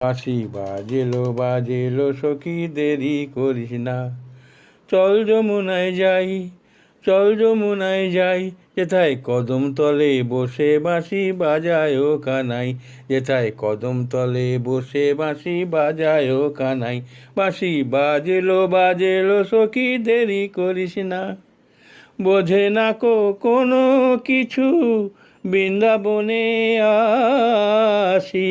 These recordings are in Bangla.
বাঁশি বাজেলো বাজেলো সখী, দেরি করিস না। চল যমুনায় যাই, চল যমুনায় যাই, যেথায় কদম তলে বসে বাঁশি বাজায় ও কানাই যেথায় কদম তলে বসে বাঁশি বাজায় ও কানাই বাঁশি বাজেলো বাজেলো সখী, দেরি করিস না। বোঝে না কো কোনো কিছু, বৃন্দাবনে আসি।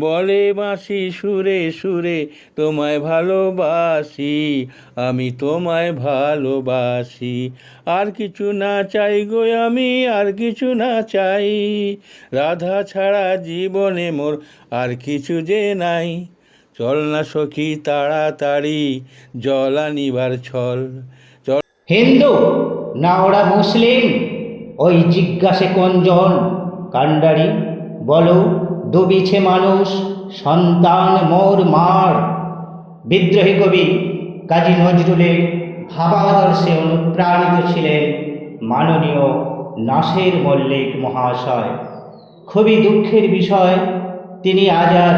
বলে, বাঁশি সুরে সুরে তোমায় ভালোবাসি, আমি তোমায় ভালোবাসি। আর কিছু না চাই গো আমি, আর কিছু না চাই। রাধা ছাড়া জীবনে মোর আর কিছু যে নাই। চল না সখী, তাড়াতাড়ি, জল আনিবার ছল। চল হিন্দু, না ওরা মুসলিম? ওই জিজ্ঞাসে কোনজন কাণ্ডারি, বলো। দুবিছে মানুষ, সন্তান মোর মার। বিদ্রোহী কবি কাজী নজরুলের ভাবাদর্শে অনুপ্রাণিত ছিলেন মাননীয় নাসের মল্লিক মহাশয়। খুবই দুঃখের বিষয়, তিনি আজ আর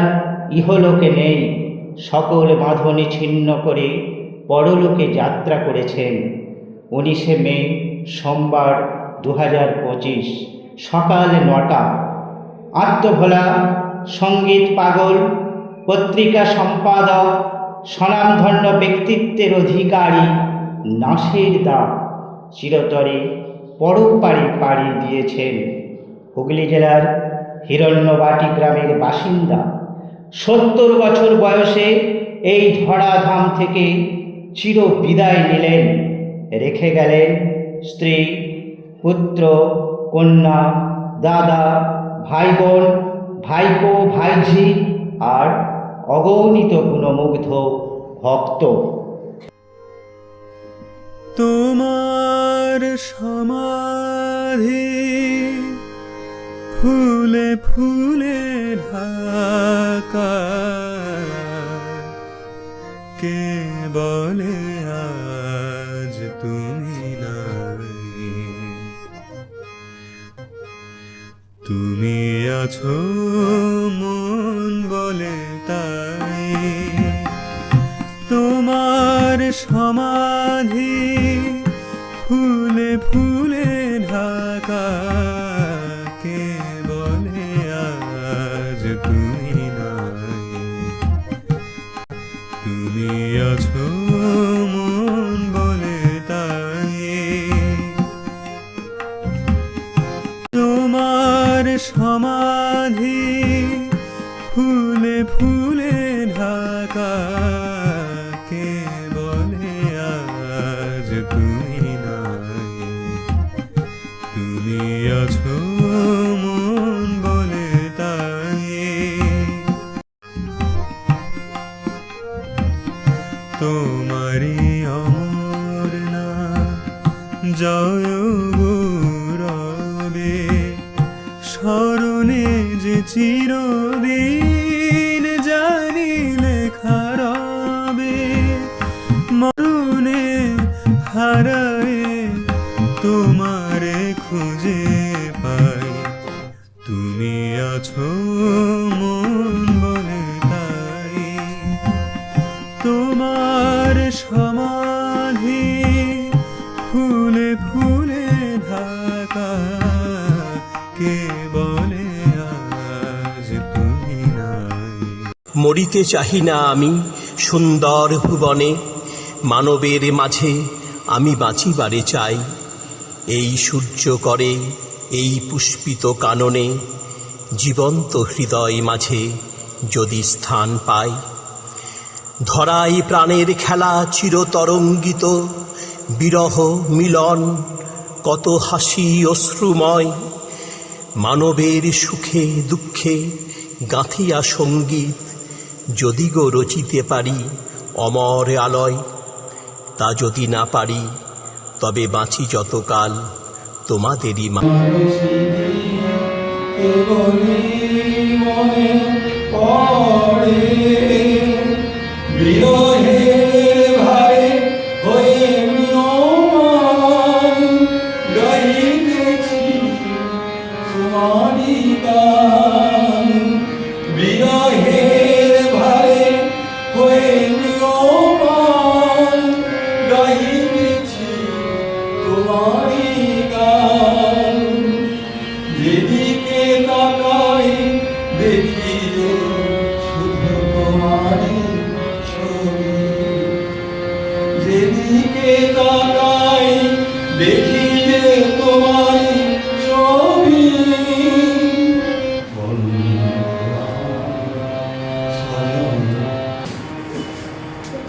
ইহলোকে নেই। সকল বাঁধনে ছিন্ন করে পরলোকে যাত্রা করেছেন। উনিশে মে সোমবার দু হাজার পঁচিশ, সকাল নটা। আত্মভোলা সংগীত পাগল, পত্রিকা সম্পাদক, স্বনামধন্য ব্যক্তিত্বের অধিকারী, নাসের দা চিরতরে পরপারে পাড়ি দিয়েছেন। হুগলি জেলার হিরণ্যবাটি গ্রামের বাসিন্দা। সত্তর বছর বয়সে এই ধরাধাম থেকে চির বিদায় নিলেন। রেখে গেলেন স্ত্রী, পুত্র, কন্যা, দাদা ভাই বোন ভাইপো, ভাইঝি আর অগণিত গুণমুগ্ধ ভক্ত। তোমার সমাধি ফুলে ফুলে ঢাকা। কে বলে আজ তুমি? তুমি আছো, মন বলে তাই। তোমার সমাধি ফুলে ফুলে ঢাকা কে বলে আজ তুমি নাই। তুমি আছো আছো, মন বলে তাই। তোমার সমাধি ফুলে ফুলে ঢাকা, কে বলে আজ তুমি নাই? মরিতে চাহি না আমি সুন্দর ভুবনে, মানবের মাঝে আমি বাঁচিবারে চাই। এই সূর্য করে এই পুষ্পিত কাননে জীবন্ত হৃদয় মাঝে যদি স্থান পাই, ধরাই প্রাণের খেলা চিরতরঙ্গিত, বিরহ মিলন কত হাসি অশ্রুময়, মানবের সুখে দুঃখে গাঁথিয়া সংগীত যদি গো রচিতে পারি অমর আলয়, তা যদি না পারি তবে বাঁচি যতকাল তোমাদেরই মা বিরহের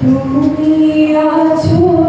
তুমি আছো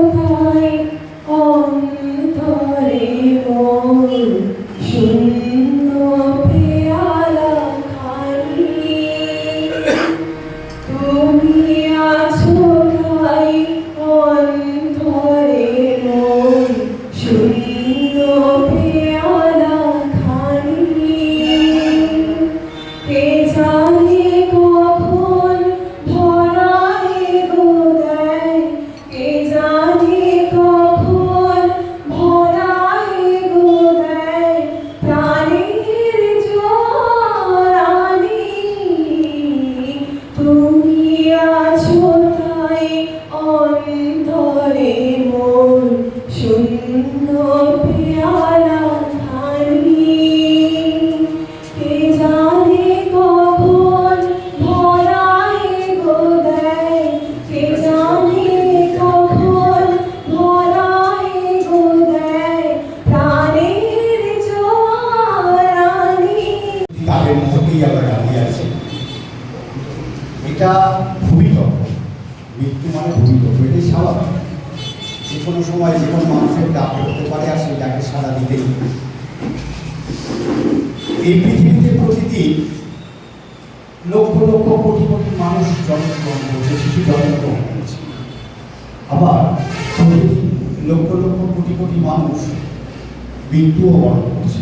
এই পৃথিবীতে প্রতিদিন লক্ষ লক্ষ কোটি কোটি মানুষ জন্মগ্রহণ করছে, শিশু জন্মগ্রহণ করছে। আবার প্রতিদিন লক্ষ লক্ষ কোটি কোটি মানুষ মৃত্যুও বরণ করছে।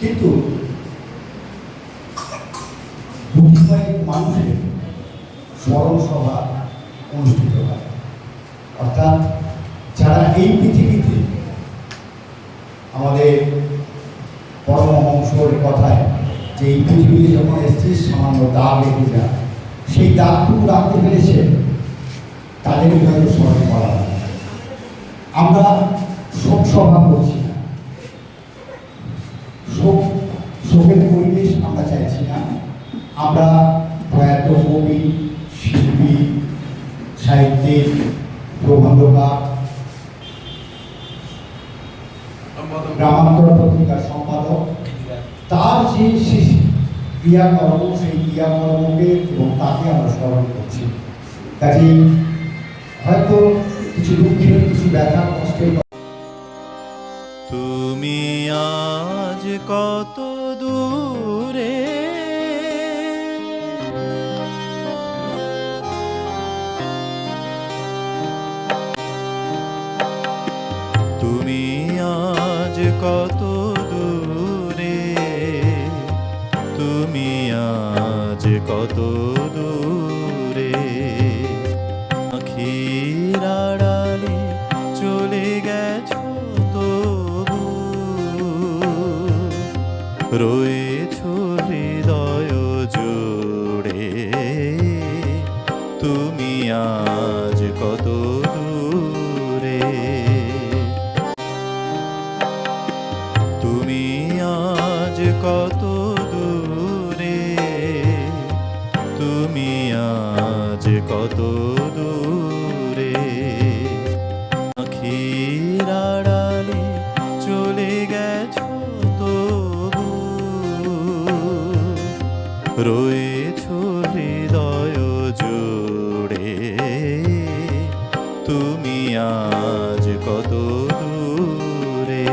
কিন্তু কয়েক মানুষের স্মরণ সভা অনুষ্ঠিত হয়। অর্থাৎ যারা এই পৃথিবীতে আমাদের পরমহংসর কথায় যে এই পৃথিবীতে যখন এসছিস সামান্য দাগ রেখে যায়। সেই দাগটুকু রাখতে পেরেছে তাদেরই হয়তো স্মরণ করা আমরা শোক সভা করছি না। শোক শোকের পরিবেশ আমরা চাইছি না। আমরা প্রয়াত কবি শিল্পী সাহিত্যিক প্রবন্ধকার গ্রামান্তর পত্রিকার সম্পাদক। তার যে শেষ ক্রিয়াকর্ম সেই ক্রিয়াকর্মকে এবং তাকে আমরা স্মরণ করছি। কাজেই হয়তো কিছু দুঃখের, কিছু ব্যথা কষ্টের তুমি আজ কত দূরে? তুমি আজ কত কত রয়েছো হৃদয় জুড়ে। তুমি আজ কত দূরে।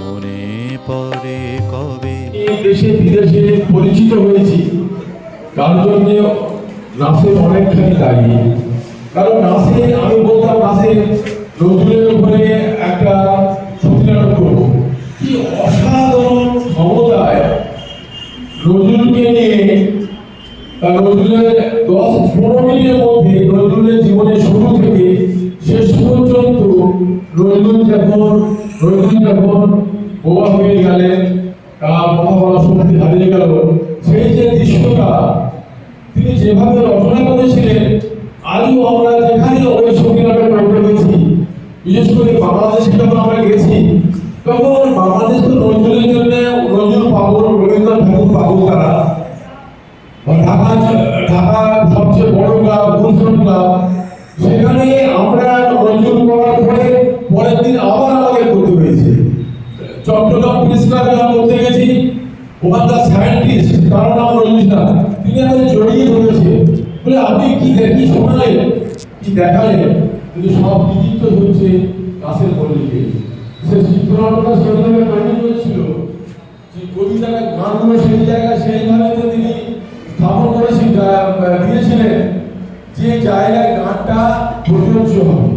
মনে পড়ে কবে দেশে বিদেশে পরিচিত হয়েছি। তার জন্য নাচের অনেকখানি দায়ী। কারণ নাচে আমি বলতাম নাচে নজরুলের আজও আমরা যেখানে ওই সংবিধানটা পড়তে হয়েছি বিশেষ করে বাংলাদেশে যখন আমরা গেছি, তখন বাংলাদেশ তো নজরুলের জন্য নজরুল পাগল রবীন্দ্রনাথ ঠাকুর পাগল তারা। ঢাকা ঢাকা সবচেয়ে বড় ক্লাব, গুলশন ক্লাব। সেখানে আমরা নজরুল পাওয়ার পরে পরের দিন আবার আমাদের করতে হয়েছে। চট্টগ্রাম প্রেস ক্লাবে আমরা করতে গেছি ওখানকার সায়েন্টিস্ট তার নাম রঞ্জিতা বলে আপনি কি দে- কি কিন্তু সব হচ্ছে মল্লিকের সে করেছিল যে কবিতাটা সেই জায়গায় তিনি স্থাপন দিয়েছিলেন। যে জায়গায় গানটা প্রযোজ্য হবে,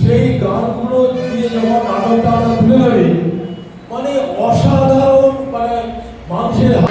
সেই গানগুলো দিয়ে যখন নাটকটা আমরা তুলে ধরি মানে অসাধারণ মানে মানুষের হাত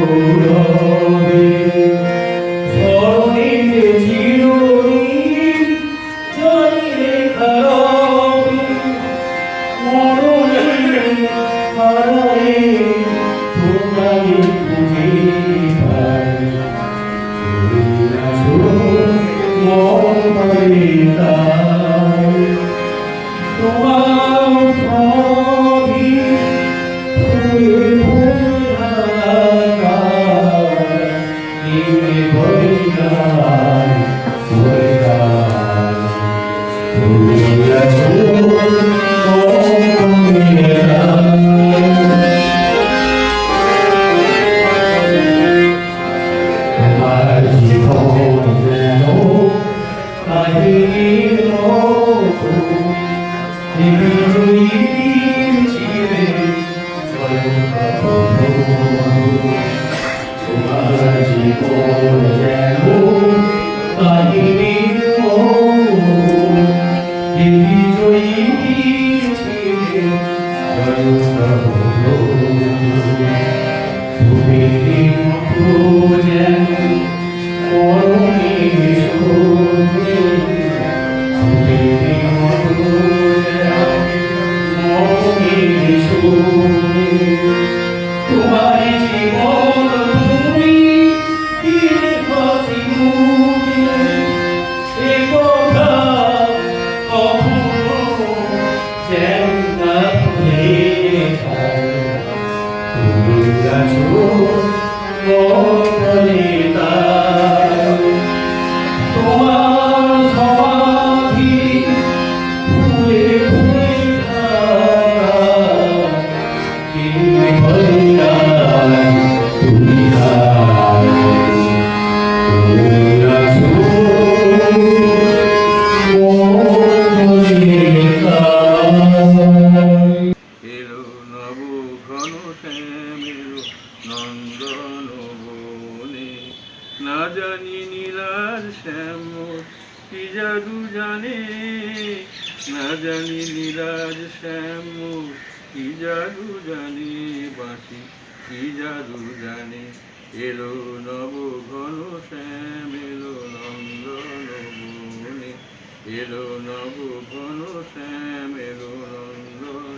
কে শ্যাম কি জাদু জানে বাঁশি কি জাদু জানে? এলো নব ঘন শ্যাম, এলো নন্দন বনে এলো নব ঘন শ্যাম, এলো নন্দন